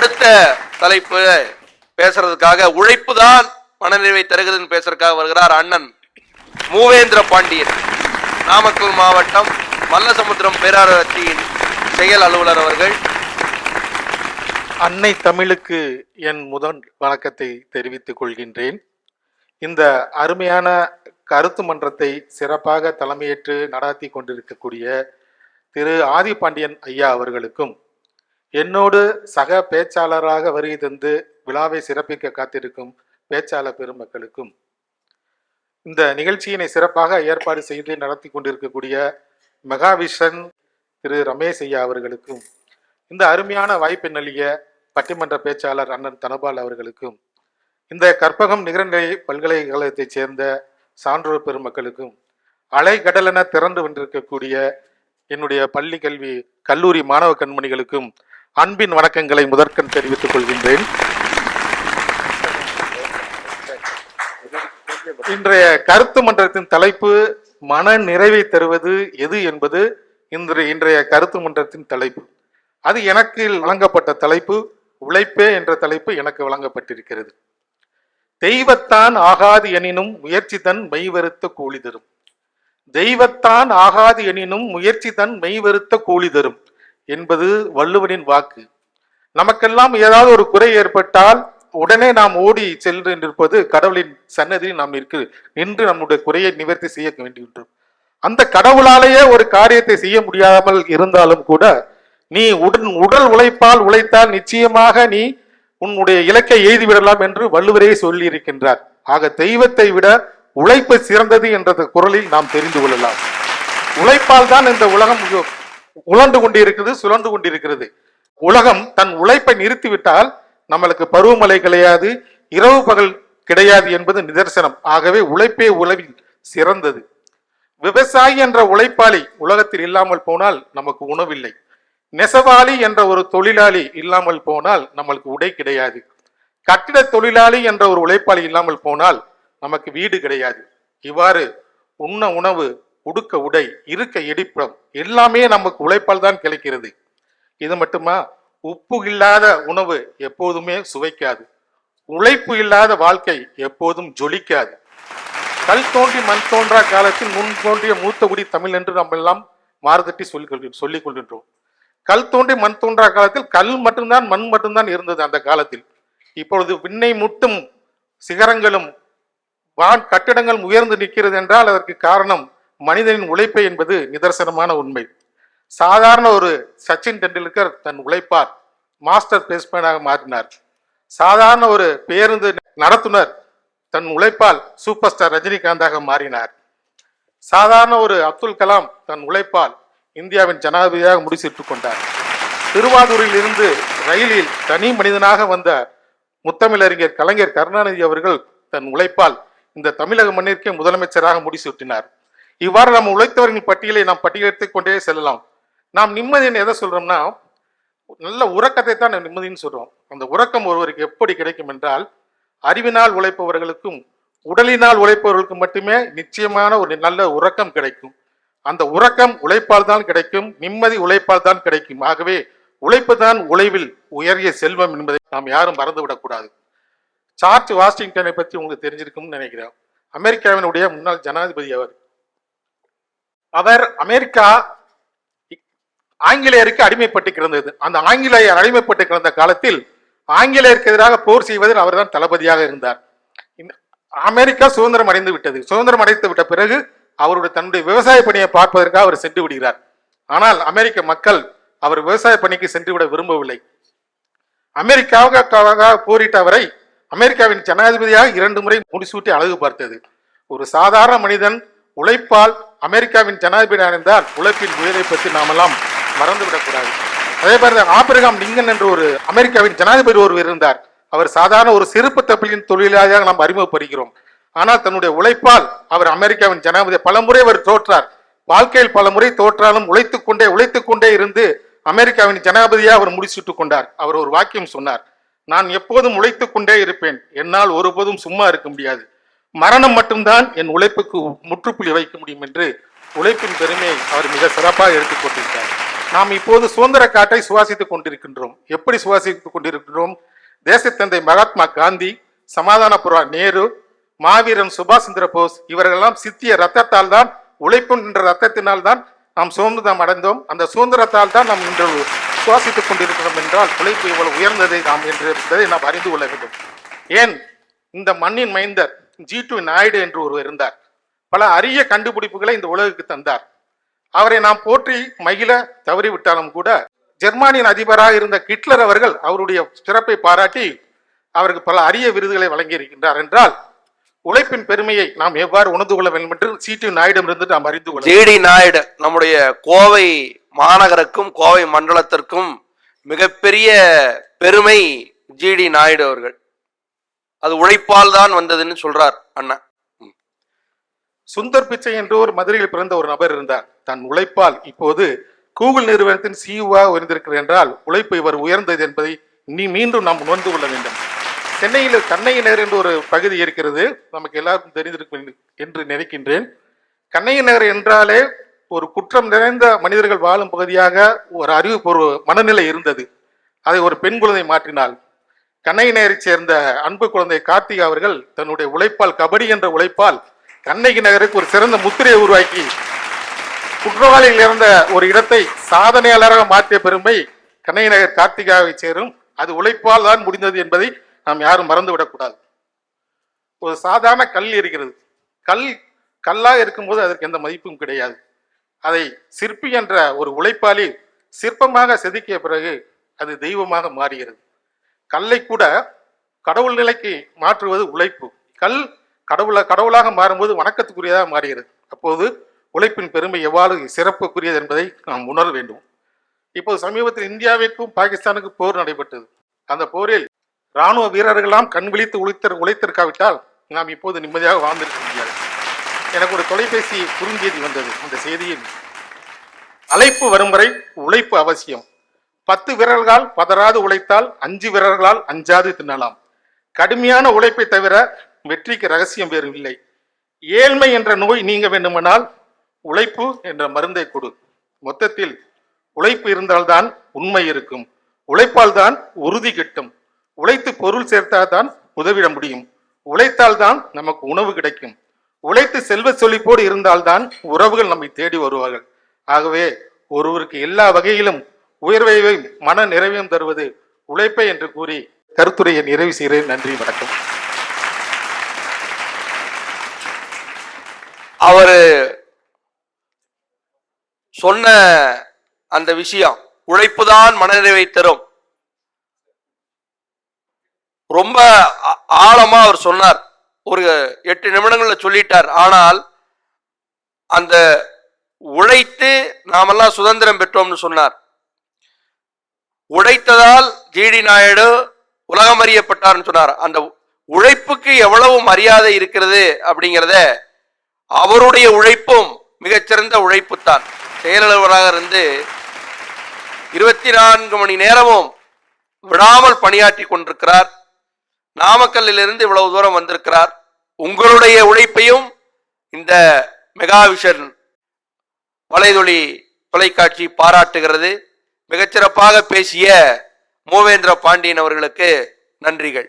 அடுத்த தலைப்பு பேசுறதுக்காக உழைப்பு தான் மனநிறைவை தருகிறதுன்னு பேசுறதுக்காக வருகிறார் அண்ணன் மூவேந்திர பாண்டியன். நாமக்கல் மாவட்டம் மல்லசமுத்திரம் பேராரத்தியின் செயல் அலுவலர் அவர்கள். அன்னை தமிழுக்கு என் முதல் வணக்கத்தை தெரிவித்துக் கொள்கின்றேன். இந்த அருமையான கருத்து மன்றத்தை சிறப்பாக தலைமையேற்று நடாத்தி கொண்டிருக்கக்கூடிய திரு ஆதிபாண்டியன் ஐயா அவர்களுக்கும் என்னோடு சக பேச்சாளராக வருகை தந்து விழாவை சிறப்பிக்க காத்திருக்கும் பேச்சாளர் பெருமக்களுக்கும் இந்த நிகழ்ச்சியினை சிறப்பாக ஏற்பாடு செய்து நடத்தி கொண்டிருக்கக்கூடிய மெகாவிஷன் திரு ரமேஷ் ஐயா அவர்களுக்கும் இந்த அருமையான வாய்ப்பை நல்கிய பட்டிமன்ற பேச்சாளர் அண்ணன் தனபால் அவர்களுக்கும் இந்த கற்பகம் நிகரநிலை பல்கலைக்கழகத்தைச் சேர்ந்த சான்றோர் பெருமக்களுக்கும் அலைகடலென திறந்து கொண்டிருக்கக்கூடிய என்னுடைய பள்ளி கல்வி கல்லூரி மாணவ கண்மணிகளுக்கும் அன்பின் வணக்கங்களை முதற்கண் தெரிவித்துக் கொள்கின்றேன். இன்றைய கருத்து மன்றத்தின் தலைப்பு மன நிறைவை தருவது எது என்பது இன்றைய இன்றைய கருத்து மன்றத்தின் தலைப்பு. அது எனக்கு வழங்கப்பட்ட தலைப்பு உழைப்பே என்ற தலைப்பு எனக்கு வழங்கப்பட்டிருக்கிறது. தெய்வத்தான் ஆகாது எனினும் முயற்சி தன் மெய்வருத்த கூலி தரும். தெய்வத்தான் ஆகாது எனினும் முயற்சி தன் மெய்வருத்த கூலி தரும். என்பது வள்ளுவனின் வாக்கு. நமக்கெல்லாம் ஏதாவது ஒரு குறை ஏற்பட்டால் உடனே நாம் ஓடி சென்று நிற்பது கடவுளின் சன்னதியில் நாம் நிற்கு நின்று நம்முடைய குறையை நிவர்த்தி செய்ய வேண்டியிருக்கிறோம் அந்த கடவுளாலேயே ஒரு காரியத்தை செய்ய முடியாமல் இருந்தாலும் கூட நீ உடன் உடல் உழைப்பால் உழைத்தால் நிச்சயமாக நீ உன்னுடைய இலக்கை எய்தி விடலாம் என்று வள்ளுவரே சொல்லி இருக்கின்றார் ஆக தெய்வத்தை விட உழைப்பு சிறந்தது என்ற குரலில் நாம் தெரிந்து கொள்ளலாம். உழைப்பால் தான் இந்த உலகம் உ- உழண்டு கொண்டிருக்கிறது சுழன்று கொண்டிருக்கிறது. உலகம் தன் உழைப்பை நிறுத்திவிட்டால் நம்மளுக்கு பருவமழை கிடையாது இரவு பகல் கிடையாது என்பது நிதர்சனம். ஆகவே உழைப்பே உழவில் சிறந்தது. விவசாயி என்ற உழைப்பாளி உலகத்தில் இல்லாமல் போனால் நமக்கு உணவில்லை. நெசவாளி என்ற ஒரு தொழிலாளி இல்லாமல் போனால் நம்மளுக்கு உடை கிடையாது. கட்டிட தொழிலாளி என்ற ஒரு உழைப்பாளி இல்லாமல் போனால் நமக்கு வீடு கிடையாது. இவ்வாறு உண்ண உணவு உடுக்க உடை இருக்க இடிப்பிடம் எல்லாமே நமக்கு உழைப்பால் தான் கிடைக்கிறது. இது மட்டுமா? உப்பு இல்லாத உணவு எப்போதுமே சுவைக்காது. உழைப்பு இல்லாத வாழ்க்கை எப்போதும் ஜொலிக்காது. கல் தோன்றி மண் தோன்றா காலத்தில் முன் தோன்றிய மூத்த குடி தமிழ் என்று நம்ம எல்லாம் மாறுதட்டி சொல்லிக் சொல்லிக் கொள்கின்றோம். கல் தோன்றி மண் தோன்றா காலத்தில் கல் மட்டும்தான் மண் மட்டும்தான் இருந்தது அந்த காலத்தில். இப்பொழுது விண்ணை முட்டும் சிகரங்களும் வான் கட்டிடங்கள் உயர்ந்து நிற்கிறது என்றால் அதற்கு காரணம் மனிதனின் உழைப்பு என்பது நிதர்சனமான உண்மை. சாதாரண ஒரு சச்சின் டெண்டுல்கர் தன் உழைப்பார் மாஸ்டர் பேஸ்மேனாக மாற்றினார் சாதாரண ஒரு பேருந்து நடத்துனர் தன் உழைப்பால் சூப்பர் ஸ்டார் ரஜினிகாந்தாக மாறினார். சாதாரண ஒரு அப்துல் கலாம் தன் உழைப்பால் இந்தியாவின் ஜனாதிபதியாக முடிசூட்டுக் கொண்டார். திருவாரூரில் இருந்து ரயிலில் தனி மனிதனாக வந்த முத்தமிழறிஞர் கலைஞர் கருணாநிதி அவர்கள் தன் உழைப்பால் இந்த தமிழக மண்ணிற்கே முதலமைச்சராக முடிசூட்டினார். இவ்வாறு நம்ம உழைத்தவரின் பட்டியலை நாம் பட்டியலிட்டுக் கொண்டே செல்லலாம். நாம் நிம்மதின்னு எதை சொல்றோம்னா நல்ல உறக்கத்தை தான் நிம்மதின்னு சொல்றோம். அந்த உறக்கம் ஒருவருக்கு எப்படி கிடைக்கும் என்றால் அறிவினால் உழைப்பவர்களுக்கும் உடலினால் உழைப்பவர்களுக்கும் மட்டுமே நிச்சயமான ஒரு நல்ல உறக்கம் கிடைக்கும். அந்த உறக்கம் உழைப்பால் தான் கிடைக்கும் நிம்மதி உழைப்பால் தான் கிடைக்கும். ஆகவே உழைப்பு தான் உழைவில் உயரிய செல்வம் என்பதை நாம் யாரும் மறந்துவிடக்கூடாது. சார்ஜ் வாஷிங்டனை பற்றி உங்களுக்கு தெரிஞ்சிருக்கும்னு நினைக்கிறேன். அமெரிக்காவினுடைய முன்னாள் ஜனாதிபதி அவர் அவர் அமெரிக்கா ஆங்கிலேயருக்கு அடிமைப்பட்டு கிடந்தது. அந்த ஆங்கிலேயர் அடிமைப்பட்டு கிடந்த காலத்தில் ஆங்கிலேயருக்கு எதிராக போர் செய்வதில் அவர்தான் தளபதியாக இருந்தார். அமெரிக்கா சுதந்திரம் அடைந்து விட்டது. சுதந்திரம் அடைந்து விட்ட பிறகு அவருடைய தன்னுடைய விவசாய பணியை பார்ப்பதற்காக அவர் சென்று விடுகிறார். ஆனால் அமெரிக்க மக்கள் அவர் விவசாய பணிக்கு சென்று விட விரும்பவில்லை. அமெரிக்காவுக்காக போரிட்ட அவரை அமெரிக்காவின் ஜனாதிபதியாக இரண்டு முறை முடிசூட்டி அழகு பார்த்தது ஒரு சாதாரண மனிதன் உழைப்பால் அமெரிக்காவின் ஜனாதிபதி அடைந்தால் உழைப்பின் உயரை பற்றி நாமெல்லாம் மறந்துவிடக்கூடாது. அதே மாதிரி ஆபிரகாம் லிங்கன் என்று ஒரு அமெரிக்காவின் ஜனாதிபதி ஒருவர் இருந்தார். அவர் சாதாரண ஒரு சிறுப்பு தப்பிலின் தொழிலாளியாக நாம் அறிமுகப்படுகிறோம். ஆனால் தன்னுடைய உழைப்பால் அவர் அமெரிக்காவின் ஜனாதிபதி பலமுறை அவர் தோற்றார். வாழ்க்கையில் பல முறை தோற்றாலும் உழைத்துக் கொண்டே உழைத்துக் கொண்டே இருந்து அமெரிக்காவின் ஜனாதிபதியாக அவர் முடிச்சுட்டு கொண்டார். அவர் ஒரு வாக்கியம் சொன்னார். நான் எப்போதும் உழைத்துக் கொண்டே இருப்பேன். என்னால் ஒருபோதும் சும்மா இருக்க முடியாது. மரணம் மட்டும்தான் என் உழைப்புக்கு முற்றுப்புள்ளி வைக்க முடியும் என்று உழைப்பின் பெருமையை அவர் மிக சிறப்பாக எடுத்துக் கொண்டிருக்கிறார் நாம் இப்போது சுதந்திர காட்டை சுவாசித்துக் கொண்டிருக்கின்றோம். எப்படி சுவாசித்துக் கொண்டிருக்கின்றோம்? தேசத்தந்தை மகாத்மா காந்தி சமாதானபுரா நேரு மாவீரன் சுபாஷ் சந்திர போஸ் இவர்களெல்லாம் சித்திய ரத்தத்தால் தான் உழைப்பு என்ற ரத்தத்தினால் தான் நாம் சுதந்திரம் அடைந்தோம். அந்த சுதந்திரத்தால் தான் நாம் இன்று சுவாசித்துக் கொண்டிருக்கிறோம் என்றால் உழைப்பு இவ்வளவு உயர்ந்ததை நாம் என்று என்பதை நாம் அறிந்து கொள்ள வேண்டும். ஏன்? இந்த மண்ணின் மைந்தர் ஜி டு நாயுடு என்று ஒருவர் இருந்தார். பல அரிய கண்டுபிடிப்புகளை இந்த உலகுக்கு தந்தார். அவரை நாம் போற்றி மகிழ தவறிவிட்டாலும் கூட ஜெர்மானியின் அதிபராக இருந்த கிட்லர் அவர்கள் அவருடைய சிறப்பை பாராட்டி அவருக்கு பல அரிய விருதுகளை வழங்கியிருக்கின்றார் என்றால் உழைப்பின் பெருமையை நாம் எவ்வாறு உணர்ந்து கொள்ள வேண்டும் என்று சிடி நாயுடமிருந்து நாம் அறிந்து கொள்ள ஜிடி நாயுடு நம்முடைய கோவை மாநகருக்கும் கோவை மண்டலத்திற்கும் மிகப்பெரிய பெருமை ஜிடி நாயுடு அவர்கள். அது உழைப்பால் தான் வந்ததுன்னு சொல்றார் அண்ணா. சுந்தர் பிச்சை என்று ஒரு மதுரையில் பிறந்த ஒரு நபர் இருந்தார். தன் உழைப்பால் இப்போது கூகுள் நிறுவனத்தின் சிஇஓ உயர்ந்திருக்கிறார் என்றால் உழைப்பு இவர் உயர்ந்தது என்பதை நீ மீண்டும் நாம் உணர்ந்து கொள்ள வேண்டும். சென்னையில் கண்ணைய நகர் என்று ஒரு பகுதி இருக்கிறது. நமக்கு எல்லாருக்கும் தெரிந்திருக்கும் என்று நினைக்கின்றேன். கண்ணைய நகர் என்றாலே ஒரு குற்றம் நிறைந்த மனிதர்கள் வாழும் பகுதியாக ஒரு அறிவு ஒரு மனநிலை இருந்தது. அதை ஒரு பெண் குழந்தை மாற்றினால் கண்ணகி சேர்ந்த அன்பு குழந்தை கார்த்திகா அவர்கள் தன்னுடைய உழைப்பால் கபடி என்ற உழைப்பால் கண்ணகி நகருக்கு ஒரு சிறந்த முத்திரையை உருவாக்கி குற்றவாளியில் இருந்த ஒரு இடத்தை சாதனையாளராக மாற்றிய பெருமை கண்ணகி நகர் கார்த்திகாவை சேரும். அது உழைப்பால் தான் முடிந்தது என்பதை நாம் யாரும் மறந்துவிடக்கூடாது. ஒரு சாதாரண கல் இருக்கிறது. கல் கல்லாக இருக்கும்போது அதற்கு எந்த மதிப்பும் கிடையாது. அதை சிற்பி என்ற ஒரு உழைப்பாளி சிற்பமாக செதுக்கிய பிறகு அது தெய்வமாக மாறுகிறது. கல்லை கூட கடவுள் நிலைக்கு மாற்றுவது உழைப்பு. கல் கடவுளை கடவுளாக மாறும்போது வணக்கத்துக்குரியதாக மாறுகிறது. அப்போது உழைப்பின் பெருமை எவ்வாறு சிறப்புக்குரியது என்பதை நாம் உணர வேண்டும். இப்போது சமீபத்தில் இந்தியாவிற்கும் பாகிஸ்தானுக்கும் போர் நடைபெற்றது. அந்த போரில் ராணுவ வீரர்களெல்லாம் கண் விழித்து உழைத்த உழைத்திருக்காவிட்டால் நாம் இப்போது நிம்மதியாக வாழ்ந்திருக்க முடியாது. எனக்கு ஒரு தொலைபேசி குறுஞ்செய்தி வந்தது. அந்த செய்தியில் அழைப்பு வரும் வரை உழைப்பு அவசியம். பத்து விரல்களால் பதறாது உழைத்தால் அஞ்சு விரல்களால் அஞ்சாது தின்னலாம். கடுமையான உழைப்பை தவிர வெற்றிக்கு ரகசியம் வேறு இல்லை. ஏழ்மை என்ற நோய் நீங்க வேண்டுமானால் உழைப்பு என்ற மருந்தை கொடு. மொத்தத்தில் உழைப்பு இருந்தால்தான் உண்மை இருக்கும். உழைப்பால் தான் உறுதி கிட்டும். உழைத்து பொருள் சேர்த்தால்தான் உதவிட முடியும். உழைத்தால் தான் நமக்கு உணவு கிடைக்கும். உழைத்து செல்வ செழிப்போடு இருந்தால்தான் உறவுகள் நம்மை தேடி வருவார்கள். ஆகவே ஒருவருக்கு எல்லா வகையிலும் உயர்வையும் மன நிறைவையும் தருவது உழைப்பை என்று கூறி கருத்துரையை நிறைவு செய்கிறேன். நன்றி வணக்கம். அவர் சொன்ன அந்த விஷயம் உழைப்புதான் மனநிறைவை தரும். ரொம்ப ஆ- ஆழமா அவர் சொன்னார். ஒரு எட்டு நிமிடங்கள்ல சொல்லிட்டார். ஆனால் அந்த உழைத்து நாமெல்லாம் சுதந்திரம் பெற்றோம்னு சொன்னார். உழைத்ததால் ஜிடி நாயுடு உலகம் அறியப்பட்டார்னு சொன்னார். அந்த உழைப்புக்கு எவ்வளவு மரியாதை இருக்கிறது அப்படிங்கிறத அவருடைய உழைப்பும் மிகச்சிறந்த உழைப்பு தான் செயலாளராக இருந்து இருபத்தி நான்கு மணி நேரமும் விடாமல் பணியாற்றி கொண்டிருக்கிறார். நாமக்கல்லிலிருந்து இவ்வளவு தூரம் வந்திருக்கிறார். உங்களுடைய உழைப்பையும் இந்த மெகாவிஷன் வலைதொலி தொலைக்காட்சி பாராட்டுகிறது. மிகச்சிறப்பாக பேசிய மூவேந்திர பாண்டியன் அவர்களுக்கு நன்றிகள்.